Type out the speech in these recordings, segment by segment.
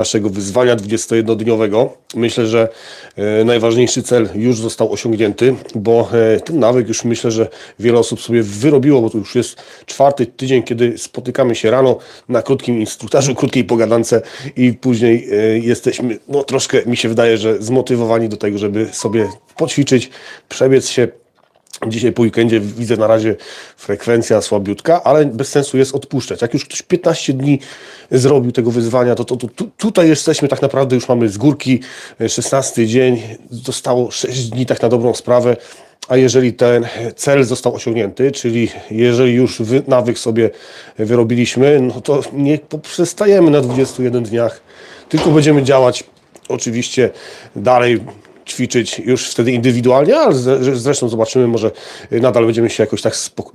naszego wyzwania 21-dniowego. Myślę, że e, najważniejszy cel już został osiągnięty, bo e, ten nawyk już myślę, że wiele osób sobie wyrobiło, bo to już jest czwarty tydzień, kiedy spotykamy się rano na krótkim instruktażu, krótkiej pogadance i później e, jesteśmy, no troszkę mi się wydaje, że zmotywowani do tego, żeby sobie poćwiczyć, przebiec się Dzisiaj po weekendzie widzę na razie frekwencja słabiutka, ale bez sensu jest odpuszczać. Jak już ktoś 15 dni zrobił tego wyzwania, to, to, to tu, tutaj jesteśmy tak naprawdę, już mamy z górki 16 dzień, zostało 6 dni tak na dobrą sprawę. A jeżeli ten cel został osiągnięty, czyli jeżeli już wy, nawyk sobie wyrobiliśmy, no to nie poprzestajemy na 21 dniach, tylko będziemy działać oczywiście dalej ćwiczyć już wtedy indywidualnie, ale zre- zresztą zobaczymy, może nadal będziemy się jakoś tak spo-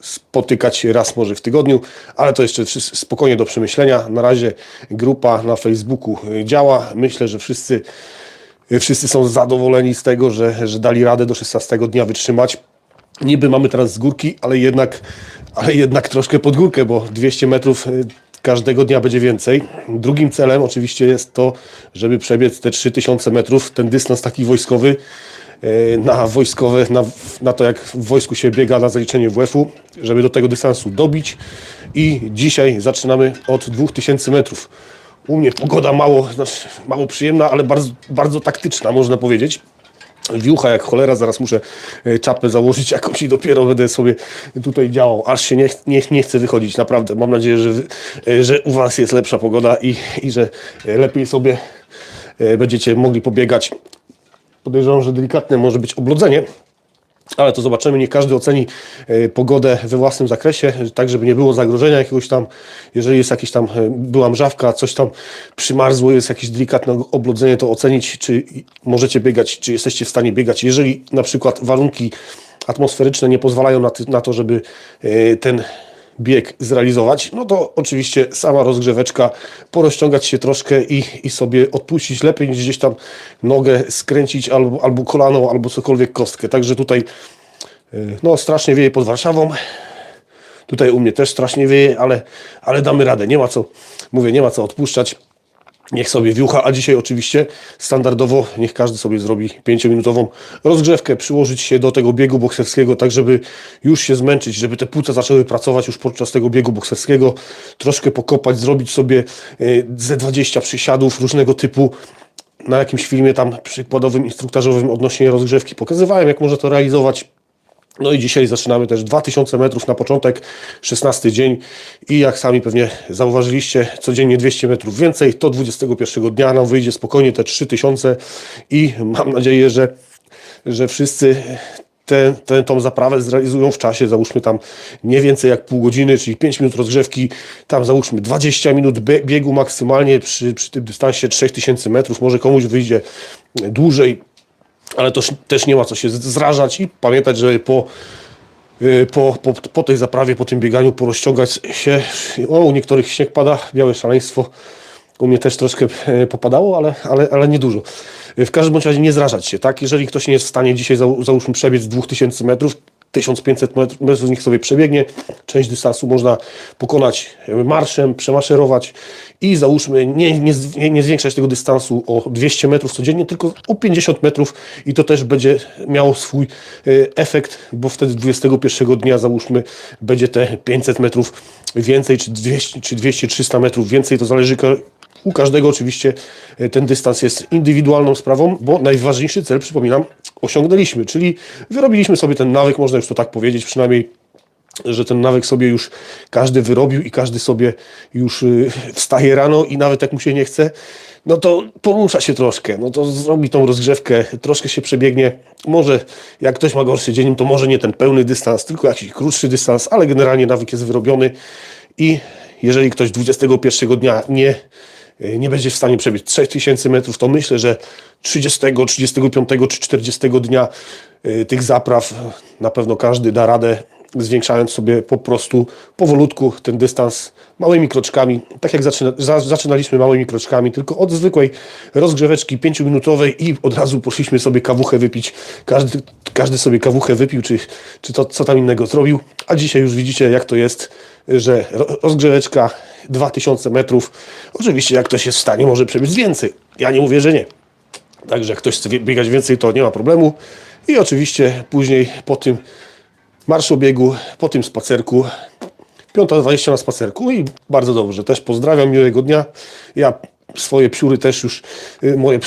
spotykać raz może w tygodniu, ale to jeszcze spokojnie do przemyślenia. Na razie grupa na Facebooku działa. Myślę, że wszyscy, wszyscy są zadowoleni z tego, że, że dali radę do 16 dnia wytrzymać. Niby mamy teraz z górki, ale jednak, ale jednak troszkę pod górkę, bo 200 metrów y, każdego dnia będzie więcej. Drugim celem oczywiście jest to, żeby przebiec te 3000 metrów, ten dystans taki wojskowy, y, na wojskowe, na, na to jak w wojsku się biega na zaliczenie WF-u, żeby do tego dystansu dobić. I dzisiaj zaczynamy od 2000 metrów. U mnie pogoda mało, znaczy mało przyjemna, ale bardzo, bardzo taktyczna, można powiedzieć wiucha jak cholera, zaraz muszę e, czapę założyć jakąś i dopiero będę sobie tutaj działał, aż się nie, nie, nie chcę wychodzić, naprawdę. Mam nadzieję, że, e, że u Was jest lepsza pogoda i, i że e, lepiej sobie będziecie mogli pobiegać. Podejrzewam, że delikatne może być oblodzenie, ale to zobaczymy. Niech każdy oceni e, pogodę we własnym zakresie, tak żeby nie było zagrożenia jakiegoś tam, jeżeli jest jakieś tam, e, była mrzawka, coś tam przymarzło, jest jakieś delikatne oblodzenie, to ocenić, czy możecie biegać, czy jesteście w stanie biegać. Jeżeli na przykład warunki atmosferyczne nie pozwalają na, na to, żeby e, ten bieg zrealizować, no to oczywiście sama rozgrzeweczka, porozciągać się troszkę i, i sobie odpuścić lepiej niż gdzieś tam nogę skręcić albo, albo kolano, albo cokolwiek kostkę. Także tutaj y, no strasznie wieje pod Warszawą. Tutaj u mnie też strasznie wieje, ale, ale damy radę. Nie ma co, mówię, nie ma co odpuszczać. Niech sobie wiucha, a dzisiaj oczywiście standardowo niech każdy sobie zrobi 5-minutową rozgrzewkę, przyłożyć się do tego biegu bokserskiego, tak żeby już się zmęczyć, żeby te płuca zaczęły pracować już podczas tego biegu bokserskiego, troszkę pokopać, zrobić sobie e, ze 20 przysiadów różnego typu. Na jakimś filmie tam przykładowym, instruktażowym odnośnie rozgrzewki pokazywałem, jak można to realizować. No i dzisiaj zaczynamy też 2000 metrów na początek, 16 dzień. I jak sami pewnie zauważyliście, codziennie 200 metrów więcej, to 21 dnia nam wyjdzie spokojnie te 3000 i mam nadzieję, że, że wszyscy tę tę tą zaprawę zrealizują w czasie, załóżmy tam nie więcej jak pół godziny, czyli 5 minut rozgrzewki, tam załóżmy 20 minut bie- biegu maksymalnie przy, przy tym dystansie 3000 metrów, może komuś wyjdzie dłużej, ale to też nie ma co się zrażać i pamiętać, że po, y, po, po, po tej zaprawie, po tym bieganiu porozciągać się. O, u niektórych śnieg pada, białe szaleństwo. U mnie też troszkę e, popadało, ale, ale, ale nie dużo. Y, W każdym bądź razie nie zrażać się, tak? Jeżeli ktoś nie jest w stanie dzisiaj, zał- załóżmy, przebiec 2000 metrów, 1500 metrów, metrów niech sobie przebiegnie. Część dystansu można pokonać marszem, przemaszerować i załóżmy nie, nie, z- nie, zwiększać tego dystansu o 200 metrów codziennie, tylko o 50 metrów i to też będzie miało swój e, efekt, bo wtedy 21 dnia załóżmy będzie te 500 metrów więcej, czy 200, czy 200-300 metrów więcej, to zależy u każdego oczywiście e, ten dystans jest indywidualną sprawą, bo najważniejszy cel, przypominam, osiągnęliśmy, czyli wyrobiliśmy sobie ten nawyk, można już to tak powiedzieć, przynajmniej że ten nawyk sobie już każdy wyrobił i każdy sobie już y, wstaje rano i nawet jak mu się nie chce, no to porusza się troszkę, no to zrobi tą rozgrzewkę, troszkę się przebiegnie. Może jak ktoś ma gorszy dzień, to może nie ten pełny dystans, tylko jakiś krótszy dystans, ale generalnie nawyk jest wyrobiony i jeżeli ktoś 21 dnia nie, nie będzie w stanie przebiec 3000 metrów, to myślę, że 30, 35 czy 40 dnia y, tych zapraw na pewno każdy da radę zwiększając sobie po prostu powolutku ten dystans małymi kroczkami, tak jak zaczyna, za, zaczynaliśmy małymi kroczkami, tylko od zwykłej rozgrzeweczki 5-minutowej i od razu poszliśmy sobie kawuchę wypić. Każdy, każdy sobie kawuchę wypił, czy, czy to co tam innego zrobił, a dzisiaj już widzicie jak to jest że ro- rozgrzeweczka 2000 metrów. Oczywiście, jak ktoś jest w stanie, może przebiec więcej. Ja nie mówię, że nie. Także jak ktoś chce biegać więcej, to nie ma problemu. I oczywiście później po tym marszu biegu, po tym spacerku, 5.20 na spacerku i bardzo dobrze. Też pozdrawiam, miłego dnia. Ja swoje pióry też już, y, moje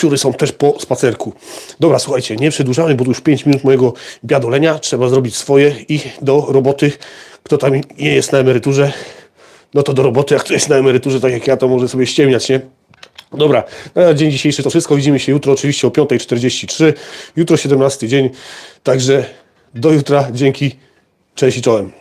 pióry są też po spacerku. Dobra, słuchajcie, nie przedłużamy, bo tu już 5 minut mojego biadolenia. Trzeba zrobić swoje i do roboty. Kto tam nie jest na emeryturze, no to do roboty. Jak kto jest na emeryturze, tak jak ja, to może sobie ściemniać, nie? Dobra, na dzień dzisiejszy to wszystko. Widzimy się jutro oczywiście o 5.43. Jutro 17 dzień. Także do jutra. Dzięki. Cześć i czołem.